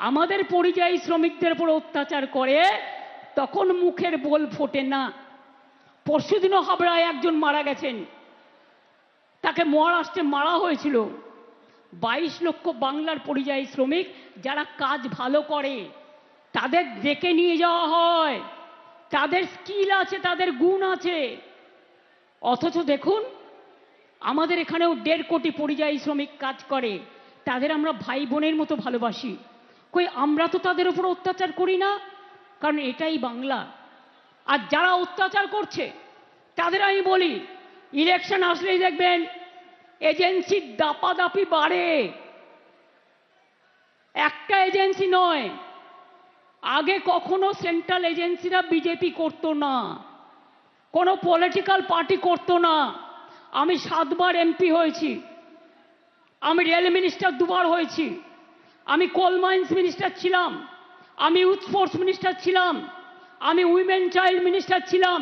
আমাদের পরিযায়ী শ্রমিকদের উপর অত্যাচার করে, তখন মুখের বোল ফোটে না। পরশুদিনও হাবড়ায় একজন মারা গেছেন। তাকে মহারাষ্ট্রে মারা হয়েছিল। বাইশ লক্ষ বাংলার পরিযায়ী শ্রমিক যারা কাজ ভালো করে, তাদের ডেকে নিয়ে যাওয়া হয়। তাদের স্কিল আছে, তাদের গুণ আছে। অথচ দেখুন, আমাদের এখানেও দেড় কোটি পরিযায়ী শ্রমিক কাজ করে। তাদের আমরা ভাই বোনের মতো ভালোবাসি। কই, আমরা তো তাদের উপর অত্যাচার করি না, কারণ এটাই বাংলা। আর যারা অত্যাচার করছে, তাদের আমি বলি ইলেকশন আসলেই দেখবেন এজেন্সির দাপাদাপি বাড়ে। একটা এজেন্সি নয়, আগে কখনো সেন্ট্রাল এজেন্সিরা বিজেপি করতো না, কোনো পলিটিক্যাল পার্টি করতো না। আমি সাতবার এমপি হয়েছি, আমি রেল মিনিস্টার দুবার হয়েছি। আমি কোল মাইন্স মিনিস্টার ছিলাম, আমি ইউথ স্পোর্টস মিনিস্টার ছিলাম, আমি উইমেন চাইল্ড মিনিস্টার ছিলাম।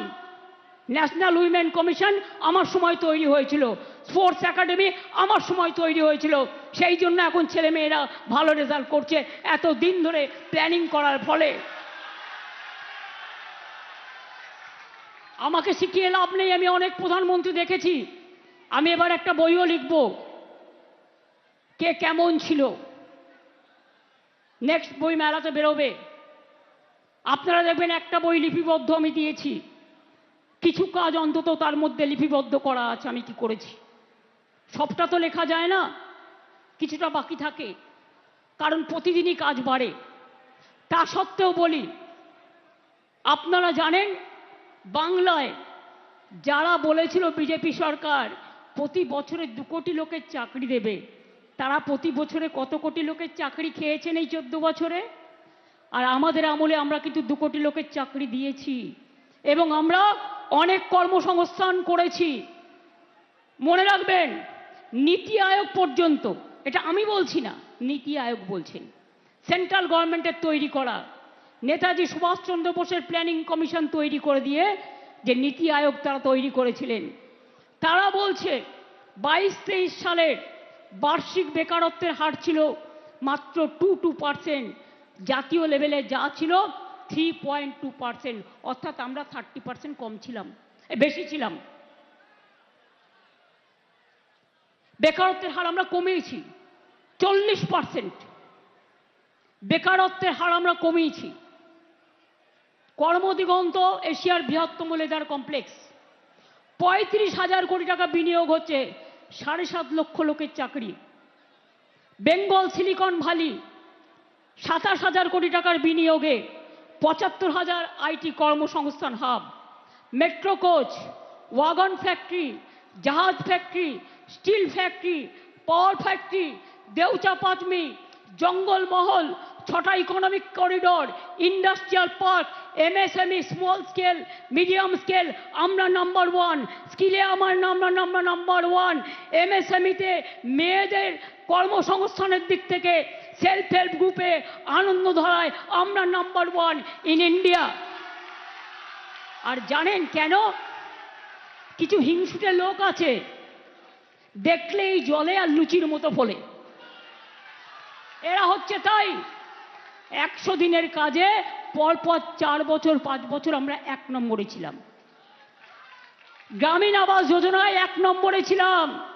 ন্যাশনাল উইমেন কমিশন আমার সময় তৈরি হয়েছিল স্পোর্টস একাডেমি আমার সময় তৈরি হয়েছিল। সেই জন্য এখন ছেলে মেয়েরা ভালো রেজাল্ট করছে, এত দিন ধরে প্ল্যানিং করার ফলে। আমাকে শিখিয়ে লাভ নেই, আমি অনেক প্রধানমন্ত্রী দেখেছি। আমি এবার একটা বইও লিখব। কে কেমন ছিল? নেক্সট বই মেলাতে বেরোবে। আপনারা দেখবেন একটা বই লিপিবদ্ধ আমি দিয়েছি। কিছু কাজ অন্তত তার মধ্যে লিপিবদ্ধ করা আছে, আমি কি করেছি? সবটা তো লেখা যায় না, কিছুটা বাকি থাকে। কারণ প্রতিদিনই কাজ বাড়ে। তা সত্ত্বেও বলি, আপনারা জানেন, বাংলায় যারা বলেছিল বিজেপি সরকার প্রতি বছরে দু কোটি লোকের চাকরি দেবে তারা প্রতি বছরে কত কোটি লোকের চাকরি খেয়েছেন এই চোদ্দ বছরে? আর আমাদের আমলে আমরা কিন্তু দু কোটি লোকের চাকরি দিয়েছি। এবং আমরা অনেক কর্মসংস্থান করেছি। মনে রাখবেন, নীতি আয়োগ পর্যন্ত, এটা আমি বলছি না, নীতি আয়োগ বলছেন, সেন্ট্রাল গভর্নমেন্টের তৈরি করা, নেতাজি সুভাষচন্দ্র বোসের প্ল্যানিং কমিশন তৈরি করে দিয়ে যে নীতি আয়োগ তারা তৈরি করেছিলেন। তারা বলছে, বাইশ তেইশ সালের বার্ষিক বেকারত্বের হার ছিল মাত্র টু টু পার্সেন্ট জাতীয় লেভেলে যা ছিল থ্রি পয়েন্ট টু পার্সেন্ট অর্থাৎ আমরা থার্টি পার্সেন্ট কম ছিলাম বেশি ছিলাম। বেকারত্বের হার আমরা কমিয়েছি, চল্লিশ পার্সেন্ট বেকারত্বের হার আমরা কমিয়েছি। কর্মদিগন্ত এশিয়ার বৃহত্তম লেদার কমপ্লেক্স। পঁয়ত্রিশ হাজার কোটি টাকা বিনিয়োগ হচ্ছে সাড়ে সাত লক্ষ লোকের চাকরি। বেঙ্গল সিলিকন ভ্যালি, সাতাশ হাজার কোটি টাকার বিনিয়োগে পঁচাত্তর হাজার আইটি কর্মসংস্থান hub. Metro coach, wagon factory, জাহাজ factory, steel factory, power factory, Deocha Pachami Jangalmahal ছটা economic corridor industrial park MSME small scale medium scale আমরা নাম্বার ওয়ান স্কিলে আমার আমরা নাম্বার নাম্বার ওয়ান এমএসএমইতে মেয়েদের কর্মসংস্থানের দিক থেকে সেলফ হেল্প গ্রুপে আনন্দ ধরায় আমরা নাম্বার ওয়ান ইন ইন্ডিয়া আর জানেন কেন? কিছু হিংসুটে লোক আছে, দেখলেই জলে আর লুচির মতো ফলে। এরা হচ্ছে তাই। একশো দিনের কাজে পরপর চার বছর, পাঁচ বছর আমরা এক নম্বরে ছিলাম। গ্রামীণ আবাস যোজনায় এক নম্বরে ছিলাম।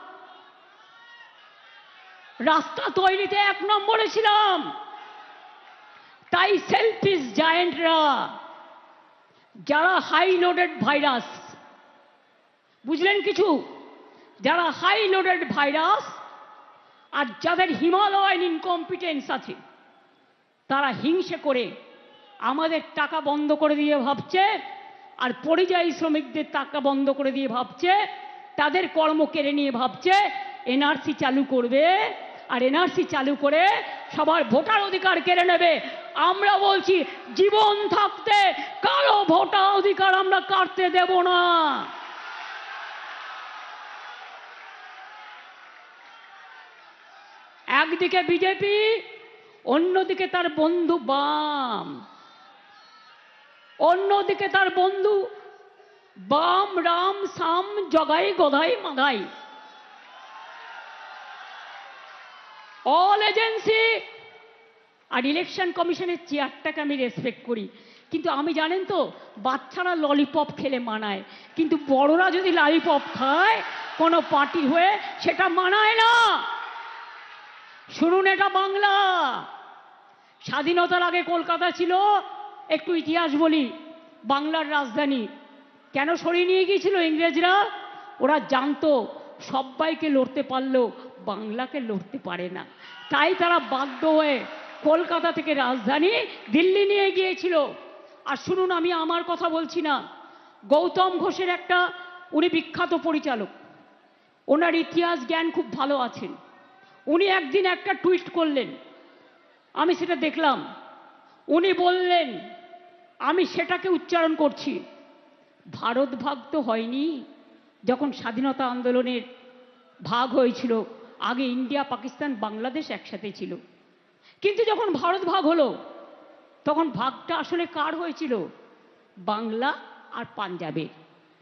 রাস্তা তৈরিতে এক নম্বরে ছিলাম। তাই সেলফিস জায়েন্টরা, যারা হাই লোডেড ভাইরাস বুঝলেন কিছু? যারা হাই লোডেড ভাইরাস আর যাদের হিমালয়ান ইনকম্পিটেন্স আছে তারা হিংসে করে আমাদের টাকা বন্ধ করে দিয়ে ভাবছে আর পরিযায়ী শ্রমিকদের টাকা বন্ধ করে দিয়ে ভাবছে, তাদের কর্ম কেড়ে নিয়ে ভাবছে, এনআরসি চালু করবে আর এনআরসি চালু করে সবার ভোটার অধিকার কেড়ে নেবে। আমরা বলছি, জীবন থাকতে কারও ভোটার অধিকার আমরা কাটতে দেব না। একদিকে বিজেপি অন্যদিকে তার বন্ধু বাম। অন্যদিকে তার বন্ধু বাম, রাম, সাম, জগাই, গধাই মাগাই অল এজেন্সি আর ইলেকশন কমিশনের চেয়ারটাকে আমি রেসপেক্ট করি। কিন্তু আমি জানেন তো, বাচ্চারা ললিপপ খেলে মানায়। কিন্তু বড়রা যদি ললিপপ খায়, কোনো পার্টি হয়ে সেটা মানায় না। শুনুন এটা বাংলা। স্বাধীনতার আগে কলকাতা ছিল, একটু ইতিহাস বলি, বাংলার রাজধানী। কেন সরিয়ে নিয়ে গিয়েছিল ইংরেজরা? ওরা জানতো সবাইকে লড়তে পারলেও বাংলাকে লড়তে পারে না। তাই তারা বাধ্য হয়ে কলকাতা থেকে রাজধানী দিল্লি নিয়ে গিয়েছিল। আর শুনুন, আমি আমার কথা বলছি না। গৌতম ঘোষের একটা, উনি বিখ্যাত পরিচালক। ওনার ইতিহাস, জ্ঞান খুব ভালো আছেন। উনি একদিন একটা টুইট করলেন। আমি সেটা দেখলাম। উনি বললেন, আমি সেটাকে উচ্চারণ করছি। ভারত ভাগ তো হয়নি। যখন স্বাধীনতা আন্দোলনের ভাগ হয়েছিল, আগে ইন্ডিয়া, পাকিস্তান, বাংলাদেশ একসাথে ছিল। কিন্তু যখন ভারত ভাগ হলো, তখন ভাগটা আসলে কার হয়েছিল? বাংলা আর পাঞ্জাবের।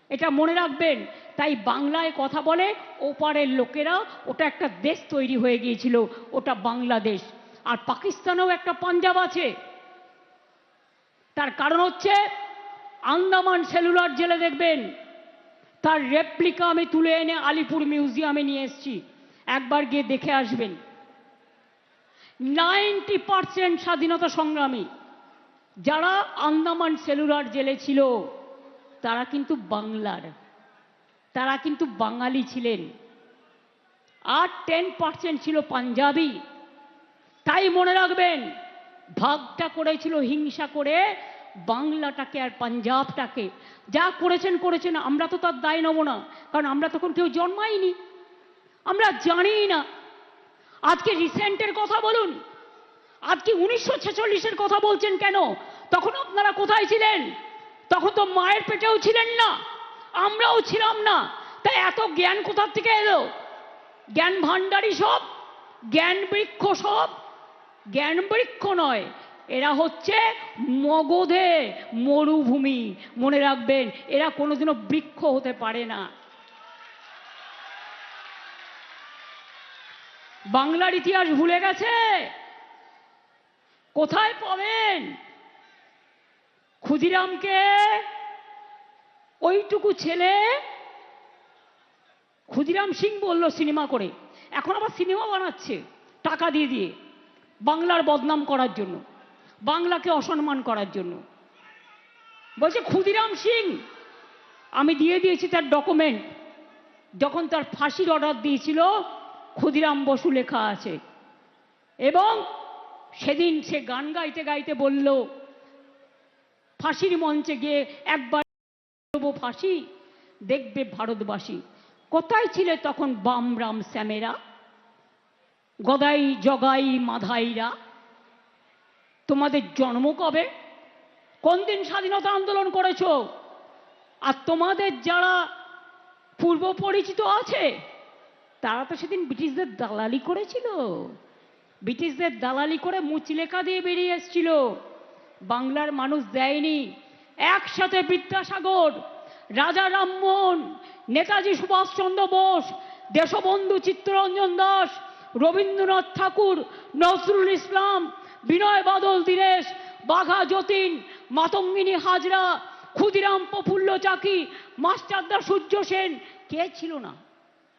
এটা মনে রাখবেন তাই বাংলায় কথা বলে, ওপারের লোকেরা, ওটা একটা দেশ তৈরি হয়ে গিয়েছিল, ওটা বাংলাদেশ। আর পাকিস্তানেও একটা পাঞ্জাব আছে। তার কারণ হচ্ছে, আন্দামান সেলুলার জেলে দেখবেন, তার রেপ্লিকা আমি তুলে এনে আলিপুর মিউজিয়ামে নিয়ে এসেছি। একবার গিয়ে দেখে আসবেন। নাইনটি পার্সেন্ট স্বাধীনতা সংগ্রামী, যারা আন্দামান সেলুলার জেলে ছিল, তারা কিন্তু বাংলার। তারা কিন্তু বাঙালি ছিলেন। আর টেন পার্সেন্ট ছিল পাঞ্জাবি। তাই মনে রাখবেন, ভাগটা করেছিল হিংসা করে বাংলাটাকে আর পাঞ্জাবটাকে। যা করেছেন করেছেন, আমরা তো তার দায় নেব না, কারণ আমরা তখন কেউ জন্মাইনি। আমরা জানিই না। আজকে রিসেন্টের কথা বলুন। আজকে উনিশশো ছেচল্লিশের কথা বলছেন কেন? তখন আপনারা কোথায় ছিলেন? তখন তো মায়ের পেটেও ছিলেন না। আমরাও ছিলাম না। তাই এত জ্ঞান কোথার থেকে এলো? জ্ঞান ভাণ্ডারী সব, জ্ঞান বৃক্ষ সব। জ্ঞান বৃক্ষ নয়, এরা হচ্ছে মগধে মরুভূমি। মনে রাখবেন, এরা কোনোদিনও বৃক্ষ হতে পারে না। বাংলার ইতিহাস ভুলে গেছে? কোথায় পাবেন? ক্ষুদিরামকে ওইটুকু ছেলে। ক্ষুদিরাম সিং বলল সিনেমা করে। এখন আবার সিনেমা বানাচ্ছে টাকা দিয়ে দিয়ে, বাংলার বদনাম করার জন্য, বাংলাকে অসম্মান করার জন্য। বলছে, ক্ষুদিরাম সিং, আমি দিয়ে দিয়েছি তার ডকুমেন্ট। যখন তার ফাঁসির অর্ডার দিয়েছিল, ক্ষুদিরাম বসু লেখা আছে। এবং সেদিন সে গান গাইতে গাইতে বলল, ফাঁসির মঞ্চে গিয়ে একবার ফাঁসি দেখবে ভারতবাসী। কোথায় ছিলে তখন বাম রাম শ্যামেরা গদাই জগাই মাধাইরা। তোমাদের জন্ম কবে? কোন দিন স্বাধীনতা আন্দোলন করেছ? আর তোমাদের যারা পূর্ব পরিচিত আছে, তারা তো সেদিন ব্রিটিশদের দালালি করেছিল। ব্রিটিশদের দালালি করে মুচলেখা দিয়ে বেরিয়ে এসেছিল। বাংলার মানুষ দেয়নি। একসাথে বিদ্যাসাগর, রাজা রামমোহন, নেতাজি সুভাষচন্দ্র বোস, দেশবন্ধু চিত্তরঞ্জন দাস, রবীন্দ্রনাথ ঠাকুর, নজরুল ইসলাম, বিনয় বাদল দীনেশ, বাঘা যতীন, মাতঙ্গিনী হাজরা, ক্ষুদিরাম প্রফুল্ল চাকি, মাস্টারদা সূর্য সেন। কে ছিল না?